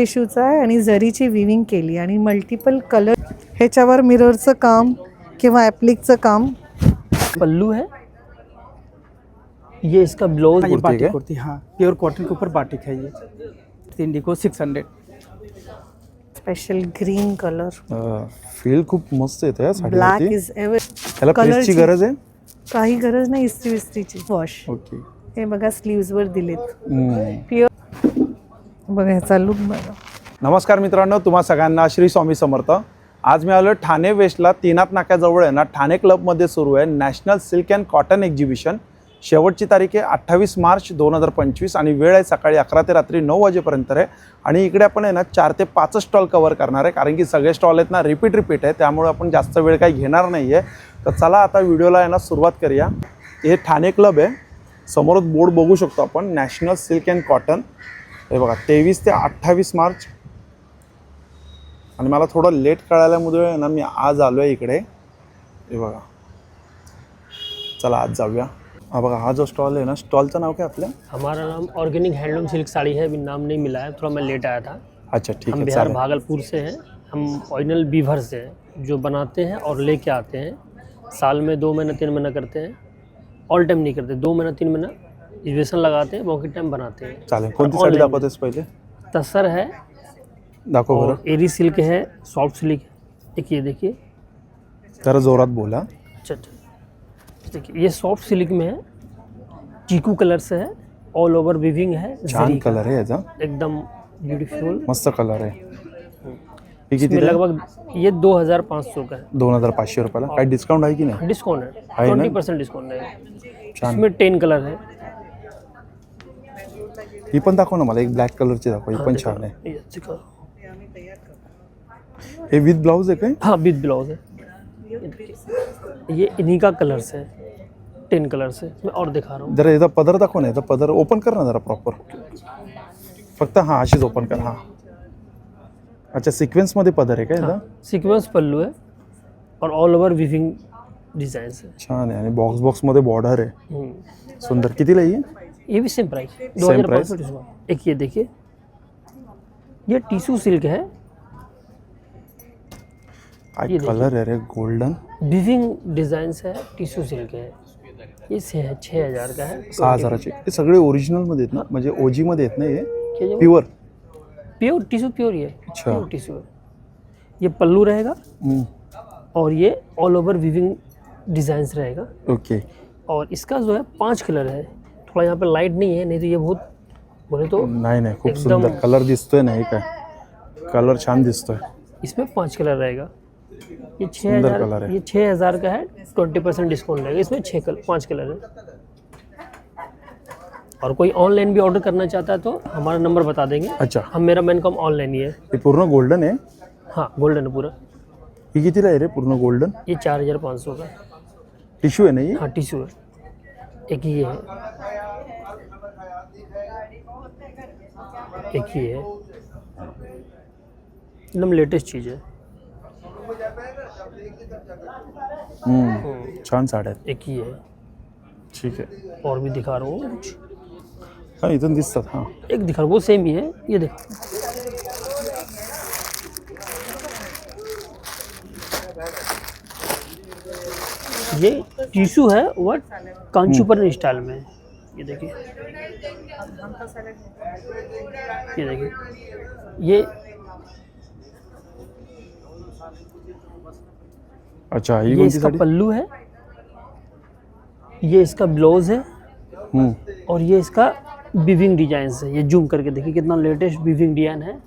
टिश्यूचा आहे आणि जरीची विविंग केली आणि मल्टिपल कलर ह्याच्यावर मिररचं काम किंवा ॲप्लिकचं काम. पल्लू है। ये इसका ब्लाउज हाँ, ये बाटिक क्या? कुर्ती हाँ। प्योर कॉटन के ऊपर बाटिक है ये। Indigo six hundred special green colour feel खूप मस्त येतं या ब्लॅक साडीवरती इज एव्हर प्रेसची कलरची गरज आहे? काही गरज नाही इस्त्री विस्त्रीची वॉश ओके हे बघा स्लीव्सवर दिलेत. हम्म. प्युअर बघा ह्याचा लुक बघा. नमस्कार मित्रांनो तुम्हा सगळ्यांना श्री स्वामी समर्थ. आज मी आलो ठाणे वेस्टला तीनात नाक्याजवळ आहे ना ठाणे क्लबमध्ये सुरू आहे national silk and cotton exhibition. शेवटची तारीख आहे अठ्ठावीस मार्च दोन हजार पंचवीस आणि वेळ आहे सकाळी अकरा ते रात्री नऊ वाजेपर्यंत आहे. आणि इकडे आपण आहे ना चार ते पाच स्टॉल कवर करणार आहे कारण की सगळे स्टॉल आहेत ना रिपीट रिपीट आहे. त्यामुळे आपण जास्त वेळ काही घेणार नाही आहे तर चला आता व्हिडिओला आहे ना सुरुवात करूया. हे ठाणे क्लब आहे. समोरच बोर्ड बघू शकतो आपण नॅशनल सिल्क अँड कॉटन. हे बघा तेवीस ते अठ्ठावीस मार्च. आणि मला थोडं लेट कळाल्यामुळे आहे ना मी आज आलो आहे इकडे. हे बघा. चला आज जाऊया. हा बघा हा जो स्टॉल आहे ना स्टॉलचं नाव काय आपल्या हमारा नाम ऑर्गेनिक हैंडलूम सिल्क साड़ी है अभी नाम नहीं मिला है थोड़ा मैं लेट आया था। अच्छा ठीक हम आहे बिहार भागलपुर से हैं। हम ओरिजिनल बीवर से हैं जो बनाते हैं और लेके आते हैं। साल में दो महीना तीन महीना करते हैं। ऑल टाइम नहीं करते दो महीना तीन महीना इन्वेशन लगाते हैं बाकी टाइम बनाते हैं। चालेल कोणती और साडी online दाखवतेस पहिले? तसर है। दाखव और एरी सिल्क है सॉफ्ट सिल्क। है देखिए देखिए। जरा जोरात बोला। अच्छा अच्छा। देखिए ये सॉफ्ट सिल्क में है। चीकू कलर से है। ऑल ओवर विविंग है छान जरी का। कलर आहे याचा एकदम ब्यूटीफुल मस्त कलर आहे हे? किती लगभग ये दो हज़ार पाँच सौ का है। दोन हज़ार पाचशे रुपयाला काही डिस्काउंट आहे की नाही? डिस्काउंट है। है ना? ट्वेंटी परसेंट डिस्काउंट है। छान इसमें टेन कलर है। ही पण दाखव ना मला एक ब्लॅक कलरची दाखव ही पण। छान आहे। हे विथ ब्लाऊज आहे काय? हाँ विद ब्लाउज है ये इन्हीं का कलर्स है? टेन कलर्स है. मैं और दिखा रहा हूँ. जरा याचा पदर दाखव ना याचा पदर ओपन कर ना जरा प्रॉपर फक्त हां अशीच ओपन कर हां. अच्छा सिक्वेन्समध्ये पदर आहे का याचा? सीक्वेंस पल्लू है और ऑल ओवर विविंग डिजाइन है. छान आहे आणि बॉक्स बॉक्समध्ये बॉर्डर आहे. हम्म। सुंदर. कितीला येईल ये भी सेम प्राइस दो हज़ार पाँच सौ डिस्काउंट। एक ये देखिए। ये टिश्यू सिल्क है। ये कलर रे गोल्डन विविंग डिज़ाइन है टिश्यू सिल्क है। ये छः हज़ार का है। सहा हजाराचे हे सगळे ओरिजिनलमध्ये आहेत ना म्हणजे ओजी मध्ये आहेत ना हे ये। प्युअर प्योर टिश्यू प्योर ही है अच्छा। प्योर टिश्यू ये पल्लू रहेगा। और ये ऑल ओवर विविंग डिजाइंस रहेगा। ओके और इसका जो है पाँच कलर है। थोड़ा यहाँ पे लाइट नहीं है नहीं तो ये बहुत बोले तो नाही नाही खूप सुंदर कलर दिसतोय ना हे। काय कलर छान दिसतोय। इसमें पाँच कलर रहेगा। ये छः हज़ार कलर है। ये छः हज़ार का है ट्वेंटी परसेंट डिस्काउंट रहेगा। इसमें छः कलर पाँच कलर है। और कोई ऑनलाइन भी ऑर्डर करना चाहता है तो हमारा नंबर बता देंगे। अच्छा। हम मेरा मेन कॉम ऑनलाइन ही है। हे पूर्ण गोल्डन आहे हाँ गोल्डन है पूरा। ही कितीला आहे रे पूर्ण गोल्डन ये चार हज़ार पाँच सौ का। है। टिश्यू आहे ना ही हाँ टिश्यू है। एक ये है। एक ये है। एकदम लेटेस्ट चीज़ है। हम्म, छान साड्या आहेत एक ही है। ठीक है। और भी दिखा रहा हूँ। कुछ हाँ इथून दिसतात हाँ। एक दिखा रहा हूँ वो सेम ही है। ये देखो। ये टिश्यू है वट कांचीपुरम स्टाइल में। है। ये देखिए। ये देखिए। ये अच्छा ही ये इसका पल्लू है। ये इसका ब्लाउज है। हम्म, और ये इसका विविंग डिज़ाइन है। ये जूम करके देखिए कितना लेटेस्ट विविंग डिज़ाइन है।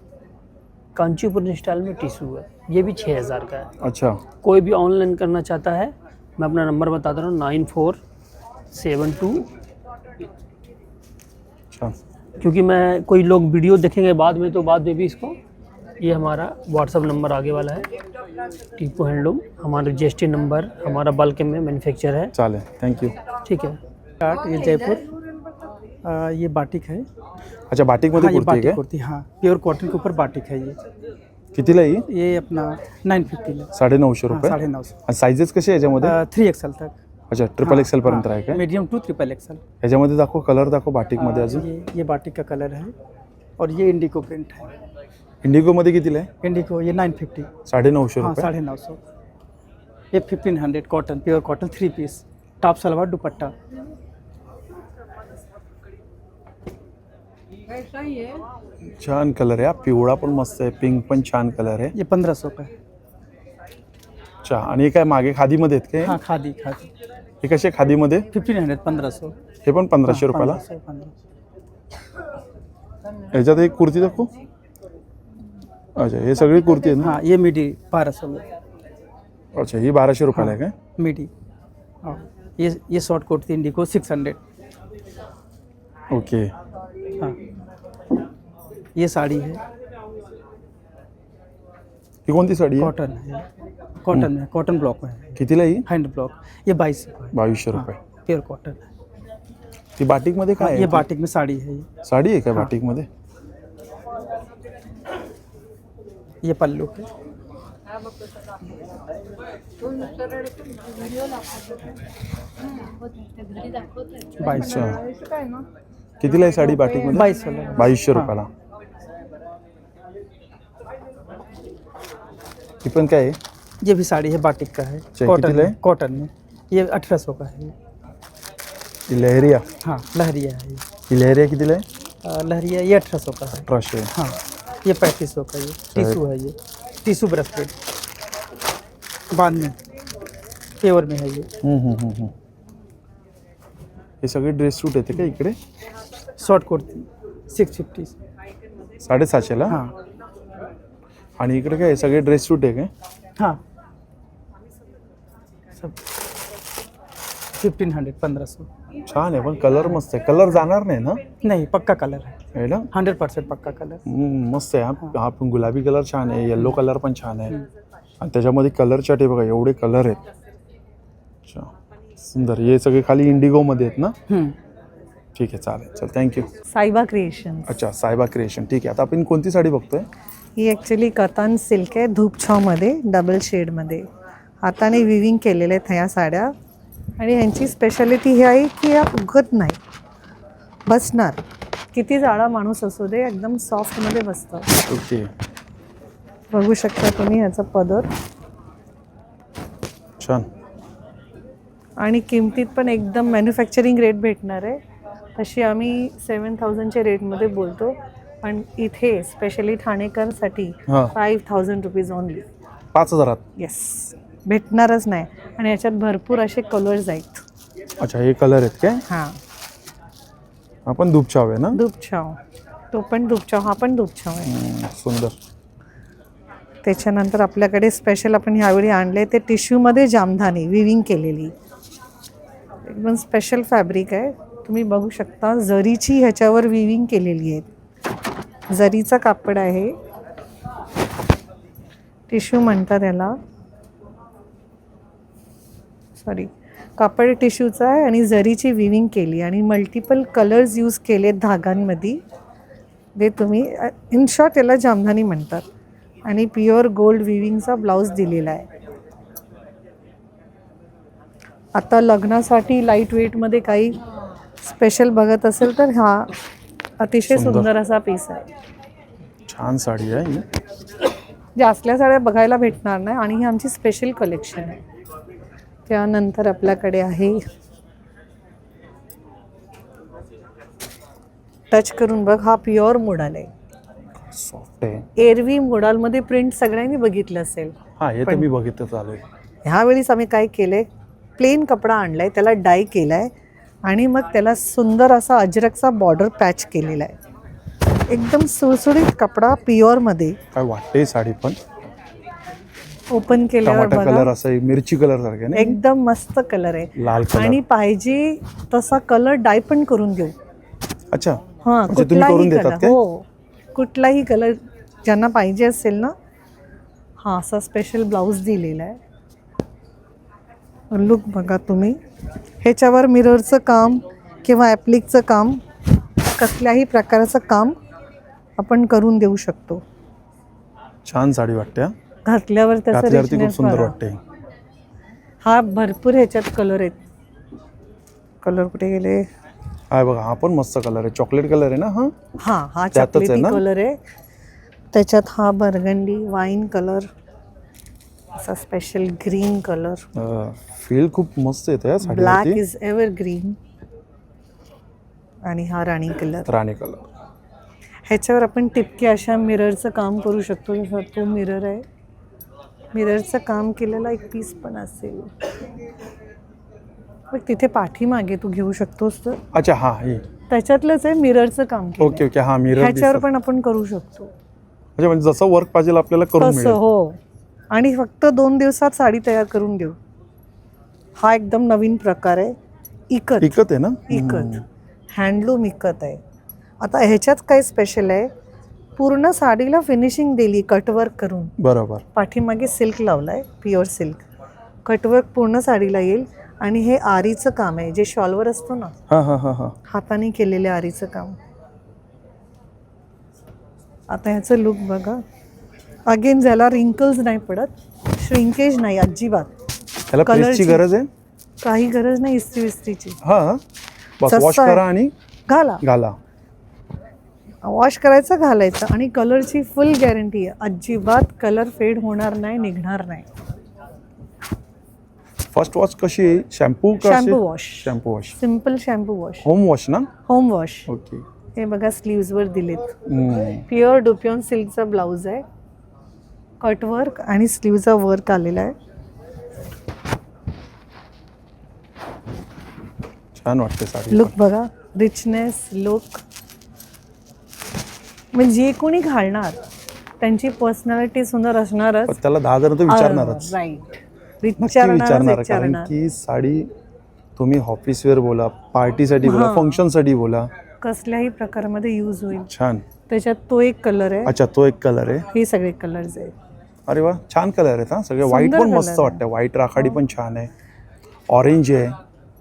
कांचीपुरम स्टाइल में टिशू है। ये भी छः हज़ार का है। अच्छा। कोई भी ऑनलाइन करना चाहता है मैं अपना नंबर बता दे रहा हूँ नाइन फोर सेवन टू छान क्योंकि मैं कोई लोग वीडियो देखेंगे बाद में तो बाद में भी इसको ये हमारा व्हाट्सअप नंबर आगे वाला है। टीपू हैंडलूम हमारा जी नंबर हमारा बल्क में मैन्युफैक्चर है। चालेल थँक्यू ठीक है। ये जयपुर। ये बाटिक है। अच्छा बाटिक बाटिकमध्ये हाँ कुर्ती बाटिक काय? कुर्ती हाँ। प्योर कॉटन के ऊपर बाटिक है ये। कितीला येईल ये अपना नाइन फिफ्टी साडे नऊशे हाँ, रुपये साढ़े नौ सौ। सायझेस कसे आहे याच्यामध्ये थ्री एक्सएल तक। अच्छा ट्रिपल एक्सेल पर्यंत आहे? काय मीडियम टू ट्रिपल एक्सएल ह्याच्यामध्ये दाखव कलर दाखव बाटिकमध्ये अजून. ये ये बाटिक का कलर है और ये इंडिको प्रिंट है. इंडिगोमध्ये कितीला आहे? इंडिको ये नाइन फिफ्टी साडे नऊशे हाँ रुपये. साढ़े नौ सौ ये fifteen hundred cotton pure cotton three piece top salwar dupatta. छान कलर आहे हा. पिवळा पण मस्त आहे. पिंक पण छान कलर आहे. ये पंद्रह सौ का है अच्छा आणि हे काय मागे खादीमध्ये आहेत काय? हाँ खादी खादी. हे कसे खादीमध्ये? फिफ्टीन हंड्रेड सौ हे पण पंधराशे रुपयाला? ह्याच्यात एक कुर्ती दाखवू? अच्छा हे सगळी कुर्ती आहे ना? हाँ ये मिडी बारह सौ में अच्छा ही बाराशे रुपयाला आहे काय? मिडी हाँ ये ये शॉर्ट कोट थी इंडिको सिक्स हंड्रेड ओके. हाँ. ये साड़ी है ही कोणती साडी आहे? कॉटन है कॉटन में कॉटन ब्लॉक में है कितीला ही? हैंड ब्लॉक ये बाईस का बावीसशे रुपये. प्योर कॉटन है ती बाटिकमध्ये काय हाँ, आहे? ये बाटिक में साड़ी है ये साडी आहे काय बाटिकमध्ये? ये पल्लू. है बाईस अच्छा. कितीला आहे साडी बाटिकमध्ये? बाईस वाला बावीसशे. रुपयाला. ही पण काय आहे? ये भी साड़ी है बाटिक का है। अच्छा, कॉटन में है? कॉटन में ये अठारह सौ का है। लहरिया? हाँ लहरिया है ये। ही लहरिया आहे अ, लहरिया ये अठारह सौ का है। अठराशे हाँ ये पैंतीस सौ का ये टीसू है ये। Tissue bracelet. बाँध में। पेवर में है ये। हम्म, हम्म, हम्म, हम्म. हे सगळे ड्रेस सूट येते का इकडे? शॉर्ट कुर्ती सिक्स फिफ्टी साडेसातशेला? हाँ। आणि इकडे काय? सगळे ड्रेस सूट आहे काय? हाँ। सब फिफ्टीन हंड्रेड पंद्रह सौ छान आहे पण कलर मस्त आहे. कलर जाणार नाही ना? नहीं पक्का कलर है आहे ना? हंड्रेड परसेंट पक्का कलर हम्म, मस्त आहे. हा हा पण गुलाबी कलर छान आहे येल्लो कलर पण छान आहे. आणि त्याच्यामध्ये कलर चार्ट आहे बघा एवढे कलर आहेत. अच्छा सुंदर. हे सगळे खाली इंडिगोमध्ये आहेत ना? हम्म. ठीक आहे चालेल. चल थँक्यू साईबा क्रिएशन अच्छा सायबा क्रिएशन ठीक आहे आता आपण कोणती साडी बघतोय? ही ॲक्च्युली कतान सिल्क आहे धूपछावमध्ये डबल शेडमध्ये हाताने विविंग केलेले आहेत ह्या साड्या. आणि ह्यांची स्पेशालिटी ही आहे की या उगत नाही. बसणार. किती जाडा माणूस असू दे एकदम सॉफ्टमध्ये बसतं. ओके. बघू शकता तुम्ही ह्याचा पदर. छान. आणि किमतीत पण एकदम मॅन्युफॅक्चरिंग रेट भेटणार आहे. तशी आम्ही सेवन थाउजंडच्या रेटमध्ये बोलतो. पण इथे स्पेशली ठाणेकरसाठी फाईव्ह थाउजंड रुपीज ओनली पाच हजारात? येस भेटणारच नाही. आणि याच्यात भरपूर असे कलर्स आहेत. अच्छा हे कलर आहेत काय? हां. आपण धूपछाव आहे ना? दुपछाव तो पण दुपछाव हा पण दुपछाव आहे. सुंदर. त्याच्यानंतर आपल्याकडे स्पेशल आपण ह्यावेळी आणले ते टिश्यूमध्ये जामधानी विविंग केलेली. एकदम स्पेशल फॅब्रिक आहे. तुम्ही बघू शकता जरीची ह्याच्यावर विविंग केलेली आहे. जरीचा कापड आहे. टिश्यू म्हणतात त्याला सॉरी कापड टिश्यूचा आहे आणि जरीची विविंग केली आणि मल्टिपल कलर्स यूज केले धागांमध्ये जे तुम्ही इन शॉर्ट याला जामधानी म्हणतात. आणि प्युअर गोल्ड विविंगचा ब्लाऊज दिलेला आहे. आता लग्नासाठी लाइट वेटमध्ये काही स्पेशल बघत असेल तर हा अतिशय सुंदर. असा पीस आहे. छान साडी आहे ही. असल्या साड्या बघायला भेटणार नाही आणि ही आमची स्पेशल कलेक्शन आहे. त्यानंतर आपल्याकडे आहे. टच करून बघ हा प्युअर मोडाल आहे सॉफ्ट आहे. एरवी मोडालमध्ये प्रिंट सगळ्यांनी बघितलं असेल. हा हे तर मी बघितलं चालू आम्ही काय केलं आहे प्लेन कपडा आणला आहे त्याला डाय केला आहे आणि मग त्याला सुंदर असा अजरकचा बॉर्डर पॅच केलेला आहे. एकदम सुळसुळीत कपडा प्युअरमध्ये काय वाटते साडी पण? ओपन केल्यावर टमाटर कलर बघा असं मिरची कलर सारखे ना? एकदम मस्त कलर आहे. लाल कलर. आणि पाहिजे तसा कलर डाय पण करून देऊ अच्छा. हा म्हणजे तुम्ही कुठलाही देतात कलर. काय? हो. कुठलाही कलर ज्यांना पाहिजे असेल ना. हा असा स्पेशल ब्लाऊज दिलेला आहे. लुक बघा तुम्ही. ह्याच्यावर मिररचं काम किंवा ॲप्लिकचं काम कसल्याही प्रकारचं काम आपण करून देऊ शकतो. छान साडी वाटते हा. घातल्यावर त्याचं घातल्यावरती खूप richness सुंदर. वाटते हा भरपूर ह्याच्यात कलर आहेत. कलर कुठे गेले? हा बघा हा पण मस्त कलर आहे. चॉकलेट कलर आहे ना हा? हा हा त्यातच आहे चॉकलेटी ना? कलर आहे. त्याच्यात हा बर्गंडी वाईन कलर असा स्पेशल ग्रीन कलर फील खूप मस्त येतं या ब्लॅक साडीवरती. इज एव्हर ग्रीन आणि हा राणी कलर राणी कलर ह्याच्यावर आपण टिपके अशा मिररचं काम करू शकतो जसा तो मिरर आहे. मिररचं काम केलेला एक पीस पण असेल. बघ तिथे पाठीमागे तू घेऊ शकतोस तर. अच्छा हा ही. त्याच्यातलंच आहे मिररचं काम केलंय. ओके ओके हा मिरर ह्याच्यावर पण आपण करू शकतो. म्हणजे म्हणजे जसं वर्क पाहिजे आपल्याला करून तसं मिळेल. हो. आणि फक्त दोन दिवसात साडी तयार करून देऊ हा एकदम नवीन प्रकार आहे. इकत. इकत आहे ना? इकत. हँडलूम इकत आहे. आता ह्याच्यात काय स्पेशल आहे? पूर्ण साडीला फिनिशिंग दिली कटवर्क करून. बरोबर. पाठीमागे सिल्क लावलं आहे प्युअर सिल्क कटवर्क पूर्ण साडीला येईल आणि हे आरीचं काम आहे जे शॉलवर असतो ना? हा हा हा हा. हाताने केलेले आरीचं काम. आता ह्याचं लुक बघा. अगेन ज्याला रिंकल्स नाही पडत श्रिंकेज नाही अजिबात. त्याला Colour प्रेसची ची. गरज आहे? काही गरज नाही इस्त्री विस्त्रीची हा. आहे. करा आणि घाला. घाला. वॉश करायचं घालायचं आणि कलरची फुल गॅरंटी आहे. अजिबात कलर फेड होणार नाही निघणार नाही. फर्स्ट वॉश कशी shampoo shampoo wash shampoo wash simple shampoo wash home wash ना? होम वॉश ओके हे बघा स्लीव्जवर दिलेत. प्युअर डुपियॉन सिल्कचा ब्लाऊज आहे. कटवर्क आणि स्लीवचा वर्क आलेला आहे. छान वाटते साडी. लुक बघा. रिचनेस लुक म्हणजे जे कोणी घालणार त्यांची पर्सनॅलिटी सुंदर असणारच. त्याला दहा हजार तर विचारणारच. राईट विचारणार कारण की साडी तुम्ही ऑफिस वेअर बोला पार्टीसाठी बोला. फंक्शनसाठी बोला. कसल्याही प्रकारामध्ये यूज होईल. छान. त्याच्यात तो एक कलर आहे. अच्छा तो एक कलर आहे. हे सगळे कलर्स आहेत. अरे वा छान कलर आहेत हा. सगळे व्हाईट पण मस्त. वाटतं व्हाईट राखाडी पण छान आहे. ऑरेंज आहे.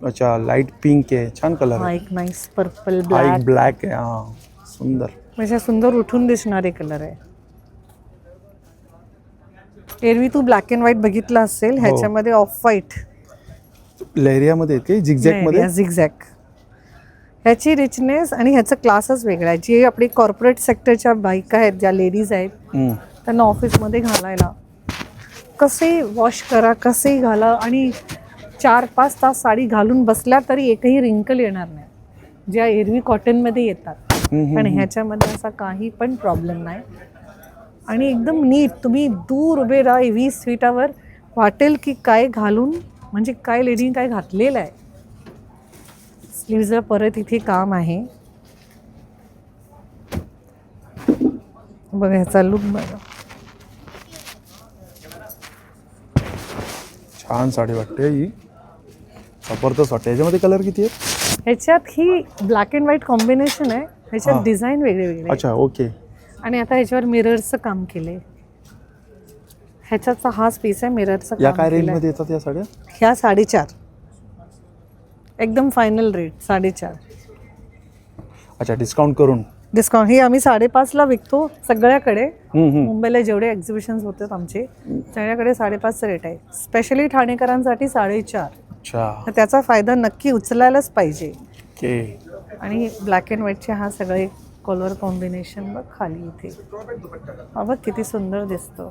अच्छा लाइट पिंक आहे. छान कलर आहे. एक नाईस पर्पल ब्लॅक ब्लॅक आहे. हा सुंदर. म्हणजे सुंदर उठून दिसणारे कलर आहे. एरवी तू ब्लॅक अँड व्हाईट बघितला असेल ह्याच्यामध्ये ऑफ व्हाईट लेरियामध्ये आहेत काही झिगझॅकमध्ये? झिगझॅक ह्याची रिचनेस आणि ह्याचं क्लासच वेगळा आहे. जे आपली कॉर्पोरेट सेक्टरच्या बायका आहेत ज्या लेडीज आहेत. त्यांना ऑफिसमध्ये घालायला. कसे वॉश करा कसेही घाला आणि चार पाच तास साडी घालून बसल्या तरी एकही रिंकल येणार नाही. ज्या एरवी कॉटनमध्ये येतात. पण. ह्याच्यामध्ये असा काही पण प्रॉब्लेम नाही. आणि एकदम नीट तुम्ही दूर उभे राहा वीस फीटावर वाटेल की काय घालून म्हणजे काय लेडीने काय घातलेलं आहे? स्लीव्जला परत इथे काम आहे. बघा ह्याचा लुक बघा. छान साडी वाटते ही. जबरदस्त वाटते. याच्यामध्ये कलर किती आहेत? ह्याच्यात ही ब्लॅक अँड व्हाईट कॉम्बिनेशन आहे. ह्याच्यात हा. डिझाईन वेगळे वेगळे. अच्छा ओके आणि आता ह्याच्यावर मिररचं काम केलंय. ह्याच्याचा हाच पीस आहे मिररचं या काय केलंय. रेंजमध्ये येतात या साड्या? ह्या साडेचार. एकदम फायनल रेट साडेचार. अच्छा डिस्काउंट करून. डिस्काउंट ही आम्ही साडेपाचला विकतो सगळ्याकडे. मुंबईला जेवढे एक्झिबिशन्स होतात आमचे सगळ्याकडे साडेपाचचं रेट आहे. स्पेशली ठाणेकरांसाठी साडेचार. त्याचा फायदा नक्की उचलायलाच पाहिजे. आणि ब्लॅक अँड व्हाईटचे हा सगळे कलर कॉम्बिनेशन बघ खाली इथे. बघ किती सुंदर दिसतं.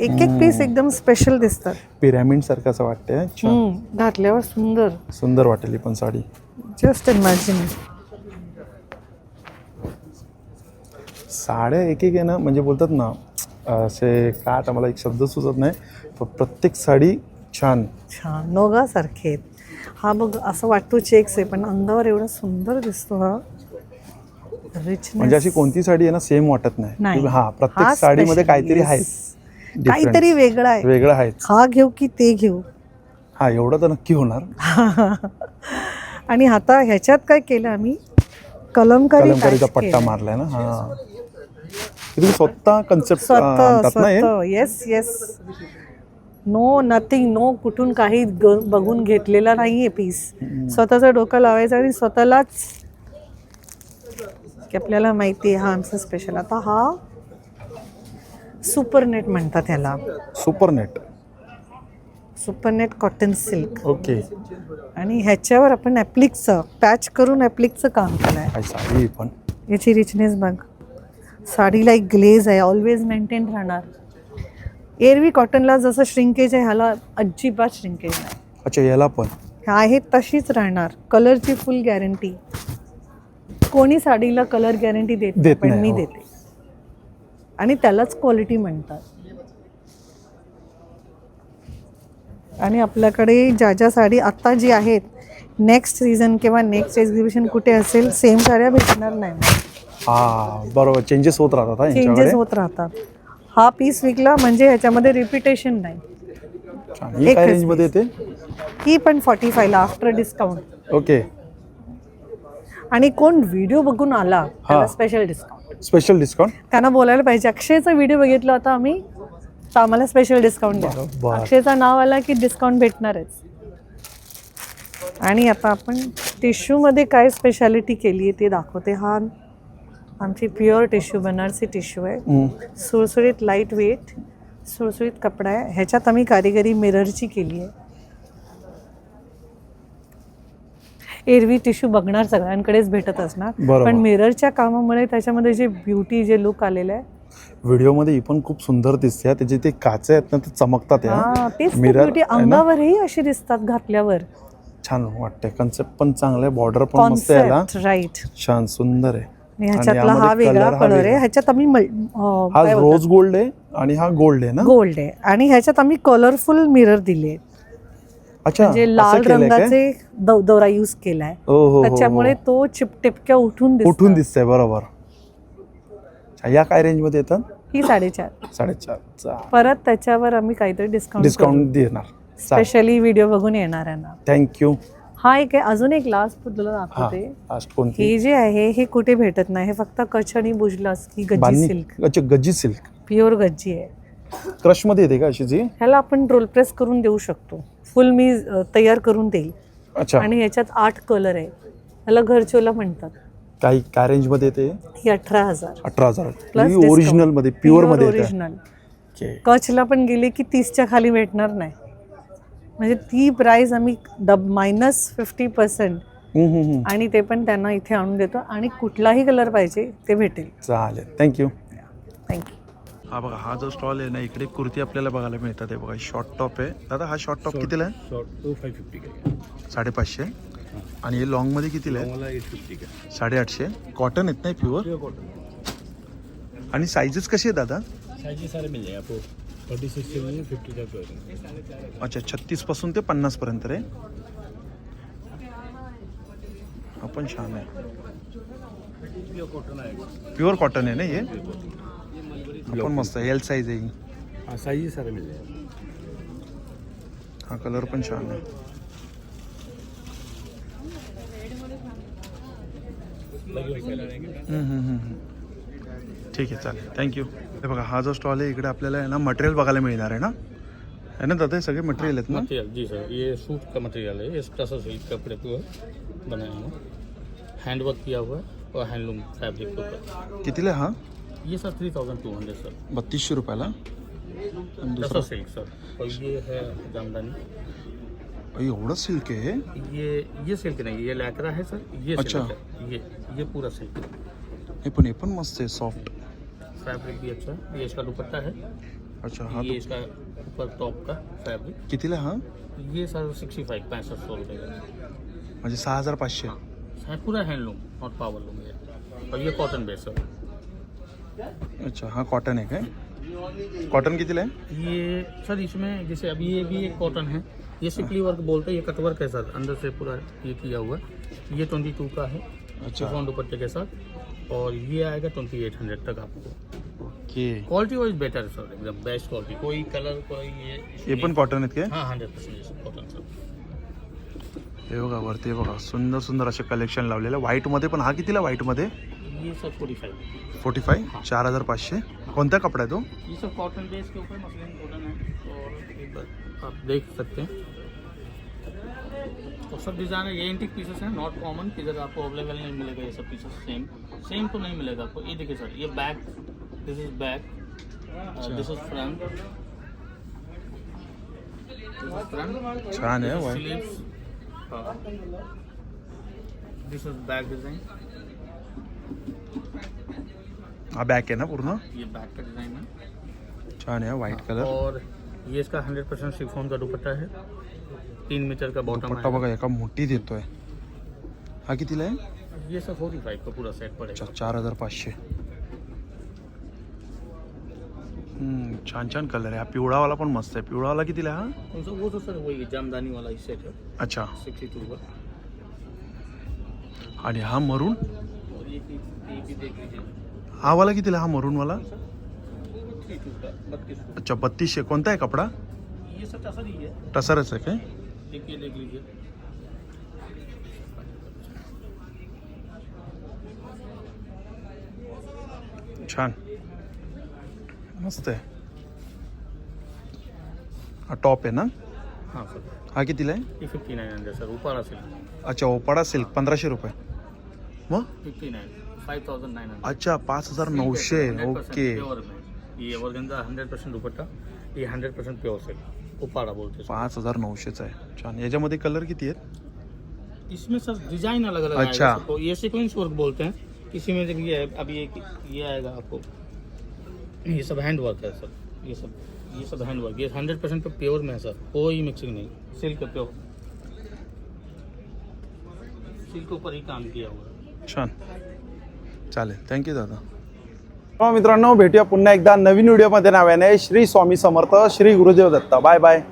एक एक पीस एकदम स्पेशल दिसतात. पिरॅमिड सारखं असं वाटतंय घातल्यावर सुंदर. सुंदर वाटेल ही पण साडी. जस्ट इमॅजिन साड्या एक एक आहे ना म्हणजे बोलतात ना असे काय आता मला एक शब्द सुचत नाही पण प्रत्येक साडी छान. छान. नोगासारखे आहेत. हा बघ असं वाटतो चेक्स आहे पण अंगावर एवढा सुंदर दिसतो हा. रिच म्हणजे अशी कोणती साडी आहे ना सेम वाटत नाही. हा प्रत्येक साडीमध्ये काहीतरी. आहे काहीतरी वेगळं आहे. वेगळं आहेच. हा घेऊ की ते घेऊ? हा एवढं तर नक्की होणार. आणि आता ह्याच्यात काय केलं आम्ही? कलमकारी कलमकारीचा पट्टा. मारलाय ना हा. तुम्ही स्वतः concept yes yes no nothing no कुठून काही बघून घेतलेला नाहीये पीस स्वतःचं डोकं लावायचं आणि स्वतःलाच की आपल्याला माहिती आहे हा आमचा स्पेशल आता हा सुपरनेट म्हणतात ह्याला super net supernet cotton silk okay आणि ह्याच्यावर आपण ॲप्लिकचं पॅच करून ॲप्लिकचं काम केलं आहे साडी पण? याची रिचनेस बघ. साडीला एक ग्लेज आहे ऑलवेज मेंटेन राहणार. एरवी कॉटनला जसं श्रिंकेज आहे ह्याला अजिबात श्रिंकेज नाही. अच्छा याला पण? आहे तशीच राहणार. कलरची फुल गॅरंटी कोणी साडीला कलर गॅरंटी देत नाही, देत पण नाही, मी हो. देते. आणि त्यालाच क्वालिटी म्हणतात. आणि आपल्याकडे ज्या ज्या साडी आत्ता जी आहेत नेक्स्ट सीझन किंवा नेक्स्ट एक्झिबिशन कुठे असेल सेम साड्या भेटणार नाही. हा बरोबर. चेंजेस होत राहतात हा चेंजेस यांच्याकडे होत राहतात. हा पीस विकला म्हणजे ह्याच्यामध्ये रिपिटेशन नाही. ही येते? ही पण फॉर्टी फायला आफ्टर डिस्काउंट ओके आणि कोण व्हिडिओ बघून आला त्याला. स्पेशल डिस्काउंट स्पेशल डिस्काउंट त्यांना बोलायला पाहिजे. अक्षयचा व्हिडिओ बघितला होता आम्ही तर आम्हाला स्पेशल डिस्काउंट द्या. अक्षयचं नाव आला की डिस्काउंट भेटणारच. आणि आता आपण टिश्यूमध्ये काय स्पेशालिटी केली आहे ते दाखवते. हा आमची प्युअर टिश्यू बनारसी टिश्यू आहे. सुळसुळीत लाइट वेट सुळसुळीत कपडा आहे. ह्याच्यात आम्ही कारिगिरी मिररची केली आहे. एरवी टिश्यू बघणार सगळ्यांकडेच भेटत असणार. पण मिररच्या कामामुळे त्याच्यामध्ये जे ब्युटी जे लुक आलेलं आहे. व्हिडिओमध्ये ही पण खूप सुंदर दिसते. त्याचे ते काचे आहेत ना ते चमकतात हा ना? अंगावरही अशी दिसतात घातल्यावर. छान वाटते कन्सेप्ट पण चांगला आहे. बॉर्डर पण मस्त आहे राईट छान सुंदर आहे. ह्याच्यातला हा वेगळा हा कलर आहे. ह्याच्यात आम्ही हा रोज गोल्ड आहे आणि हा गोल्ड आहे ना? गोल्ड आहे. आणि ह्याच्यात आम्ही कलरफुल मिरर दिले म्हणजे लाल? रंगाचे दौ- दोरा यूज केलाय. हो, हो, हो. त्याच्यामुळे तो चिपटिपक्या उठून उठून दिसतंय बरोबर. अच्छा, या काय रेंजमध्ये येतात? ही साडेचार. साडेचार परत त्याच्यावर आम्ही काहीतरी डिस्काउंट डिस्काउंट देणार. स्पेशली व्हिडिओ बघून येणाऱ्यांना थँक्यू हा एक आहे अजून एक लास्ट तुला दाखवते. लास्ट कोणती? हे जे आहे हे कुठे भेटत नाही. हे फक्त कच्छ आणि बुजलास की गज्जी बांधणी सिल्क अच्छा गज्जी सिल्क प्युअर गज्जी आहे. क्रशमध्ये येते का अशी जी? ह्याला आपण रोल प्रेस करून देऊ शकतो. फुल मी अ, तयार करून देईल. अच्छा. आणि ह्याच्यात आठ कलर आहे. ह्याला घरचोला म्हणतात. काही काय रेंजमध्ये येते? ही अठरा हजार. अठरा हजार. Plus ओरिजिनलमध्ये प्युअरमध्ये येते. ओरिजिनल. कच्छला पण गेले की तीसच्या खाली भेटणार नाही. म्हणजे ती प्राइस आम्ही डब मायनस फिफ्टी पर्सेंट. आणि ते पण त्यांना इथे आणून देतो. आणि कुठलाही कलर पाहिजे ते भेटेल. चालेल. थँक्यू थँक्यू हा बघा हा जो स्टॉल आहे ना इकडे कुर्ती आपल्याला बघायला मिळतात. हे बघा शॉर्ट टॉप आहे. दादा हा शॉर्ट टॉप कितीला आहे? शॉर्ट तो फाइव फिफ्टी का साडेपाचशे. आणि हे लॉंगमध्ये कितीला आहे? फिफ्टी का है साडेआठशे. कॉटन येत नाही प्युअर कॉटन आणि साईजेस कशी आहे दादा? साइज सारे मिल जाएंगे आपको थर्टी सिक्स से लिए फिफ्टी तक रहेगा अच्छा छत्तीसपासून ते पन्नास पर्यंत रे? हा पण छान आहे. प्योर कॉटन आएगा प्युअर कॉटन आहे ना हे? हा पण मस्त आहे एल साईज आहे. ही. हाँ साइज सारे मिल जाएंगे हा कलर पण छान आहे. हम्म, हम्म, हम्म, हम्म. ठीक आहे चालेल. थँक्यू हे बघा हा जो स्टॉल आहे इकडे आपल्याला आहे ना मटेरियल बघायला मिळणार आहे ना? आहे ना दादा हे सगळे मटेरियल आहेत ना? मटेरियल जी सर ये सूट का मटेरियल है ये स्पेशल सिल्क कपड़े प्योर बनाए हैं हैंड वर्क किया हुआ है और हैंडलूम फैब्रिक के ऊपर. कितीला आहे हा? ये sir three thousand two hundred sir. बत्तीसशे रुपयाला? दुसरा? Silk sir. और ये है जामदानी. एवढं सिल्क आहे? ये ये सिल्क नहीं ये लैकरा है सर. ये अच्छा। है. ये ये पूरा सिल्क हे पण हे पण मस्त आहे सॉफ्ट फैब्रिक भी अच्छा है। ये इसका दुपट्टा है। अच्छा हाँ ये तो इसका ऊपर टॉप का फैब्रिक कितीला हा? ये सर सिक्सटी फाइव पैंसठ सौ रुपये का। म्हणजे सहा हज़ार पाचशे है पूरा हैंडलूम नॉट पावर लूम ये। और ये कॉटन बेस सर अच्छा हाँ कॉटन है काय? कॉटन कितीला आहे ये सर इसमें जैसे अभी ये भी एक कॉटन है। ये सिपली वर्क बोलते हैं ये कट वर्क है सर। अंदर से पूरा ये किया हुआ। है ये ट्वेंटी टू का है। अच्छा। दुपट्टे के साथ। और ये आएगा ट्वेंटी एट हंड्रेड तक आपको। Okay. Quality wise better sir एकदम बेस्ट क्वालिटी कोई कलर कोई ये हे पण कॉटन आहेत काय? हाँ हंड्रेड परसेंट कॉटन सर हे बघा वरती हे बघा सुंदर सुंदर असे कलेक्शन लावलेलं. व्हाईटमध्ये पण हा कितीला व्हाईटमध्ये ये sir forty five forty five चार हज़ार कोणता कपडा आहे तो? ये कॉटन बेस के ऊपर मसलिन कॉटन है। और एक बार आप देख सकते हैं। और सब डिज़ाइन ये एंटिक पीसेस हैं नॉट कॉमन किधर आपको अवेलेबल नहीं मिलेगा ये सब पीसेस सेम सेम तो नहीं मिलेगा आपको। ये देखिए सर ये back this is back this is front front छान आहे white sleeves this is back design हा बॅक आहे ना पूर्ण? ये बैक का डिज़ाइन है। छान आहे व्हाईट कलर और ये इसका 100% परसेंट शिफॉन का दुपट्टा है। तीन मीटर का बॉटम दुपट्टा है। बघा एका मोठी देतोय हा। कितीला आहे ये सब फोर्टी फाइव का पूरा सेट पड़ेगा। अच्छा चार हजार पाचशे। हम्म, छान छान कलर आहे. हा पिवळावाला पण मस्त आहे. पिवळावाला कितीला आहे हा? कौन सा वो तो सर वही जामदानी वाला ही सेट है अच्छा. सिक्सटी टू का आणि हा मरून? और ये भी ये भी देख लीजिए. हा वाला कितीला हा मरूनवाला? थ्री टू का बत्तीस अच्छा बत्तीसशे. कोणता आहे कपडा? ये सब ही है टसरच आहे काय? देखिए देख लीजिए. छान. मस्त आहे. हा टॉप आहे ना? हाँ सर. हा कितीला आहे? ये फिफ्टी नाइन हंड्रेड सर. ऊपर सिल्क अच्छा ओपाडा सिल्क पंधराशे रुपये. मग? Fifty nine five thousand nine hundred अच्छा पाच हजार नऊशे. ओके. प्योर में ये वर्गंजा हंड्रेड परसेंट दुपट्टा. ये hundred percent pure silk Uppada बोलते हैं पाच हजार नऊशेच आहे. छान. याच्यामध्ये कलर किती आहेत? इसमें सर डिजाइन अलग अलग अच्छा। आएगा सबको। ये सीक्वेंस वर्क बोलते हैं. इसी में है अभी एक ये आएगा आपको। ये सब हैंड वर्क है सर। ये सब ये सब हैंड वर्क ये हंड्रेड परसेंट तो प्योर में है सर। कोई मिक्सिंग नहीं। सिल्क प्योर सिल्क ऊपर ही काम किया हुआ है। छान। चालेल। थँक्यू दादा। हो मित्रांनो भेटूया पुन्हा एकदा नवीन व्हिडिओमध्ये नाव्याने श्री स्वामी समर्थ. श्री गुरुदेव दत्ता. Bye bye